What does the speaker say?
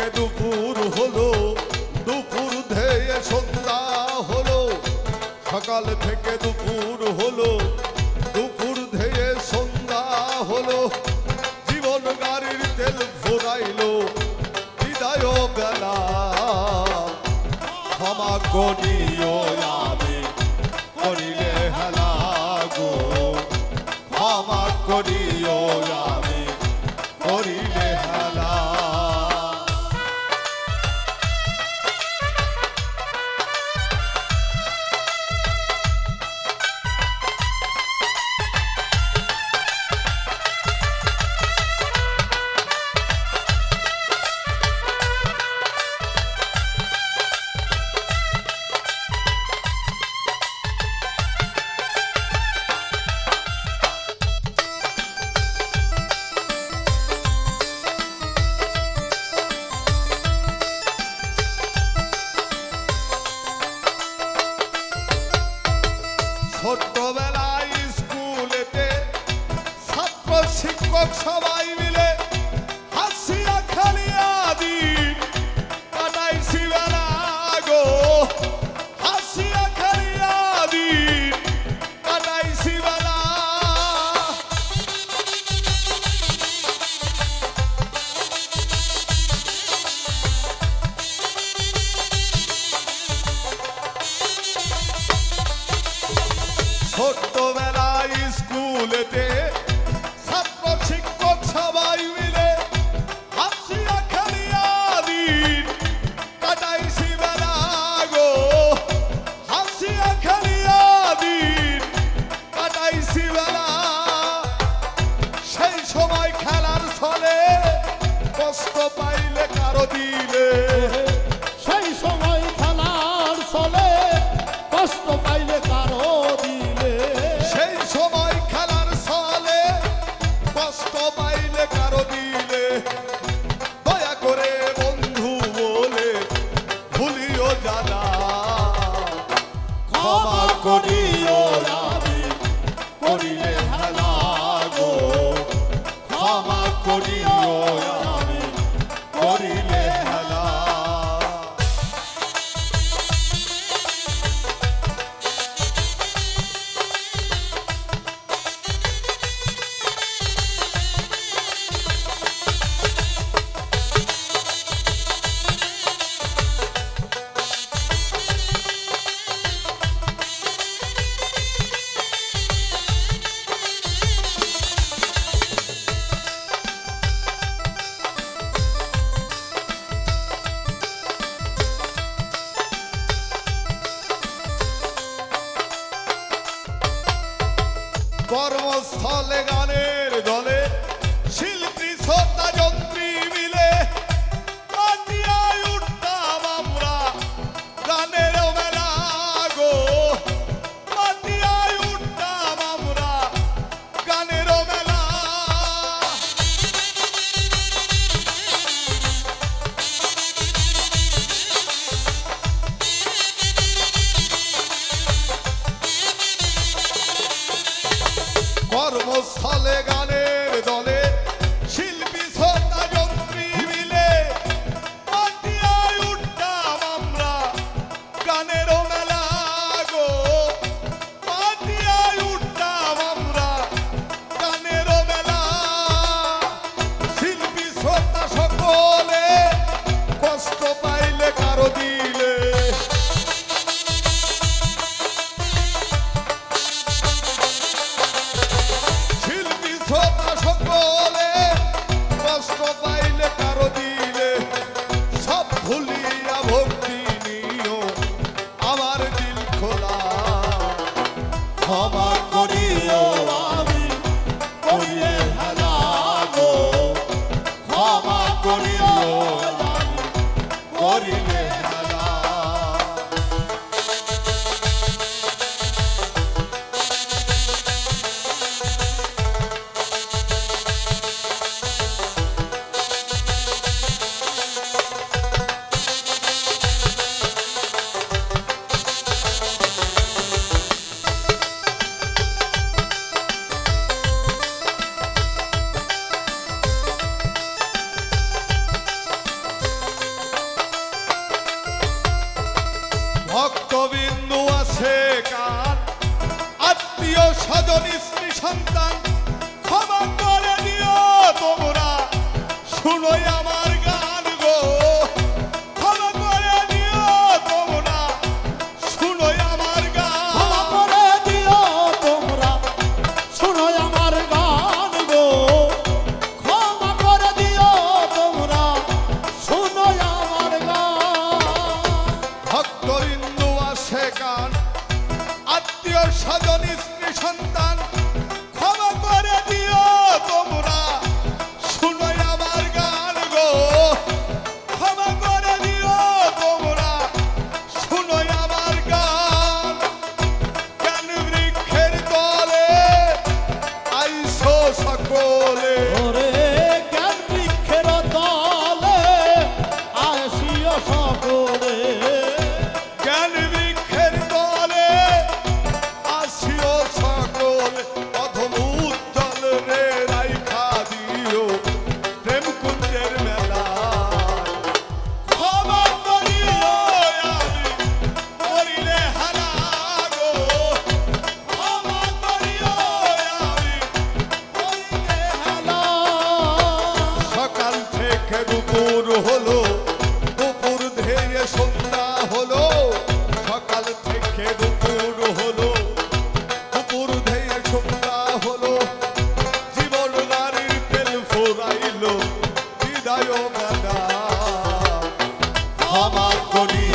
থেকে দুপুর হলো, দুপুর ধেয়ে সন্ধ্যা হলো। সকাল থেকে দুপুর হলো, দুপুর ধেয়ে সন্ধ্যা হলো। জীবন গাড়ির তেল ফুরাইলো বিদায় বেলা। ক্ষমা করিও আমি করিলে হেলা গো। ক্ষমা করিও ছোট্টবেলায় স্কুলেতে ছাত্র শিক্ষক সবাই bulete দাদা ক্ষমা করিও আমি করিলে হেলা গো। ক্ষমা করিও কর্মস্থলে গানে। Glória ভক্তবিন্দু আছে কার? আত্মীয় স্বজনী দুপুর হলো দুপুর ধেয়ে সন্ধ্যা হলো, সকাল থেকে দুপুর হলো দুপুর ধেয়ে সন্ধ্যা হলো, জীবন নারীর পেল করি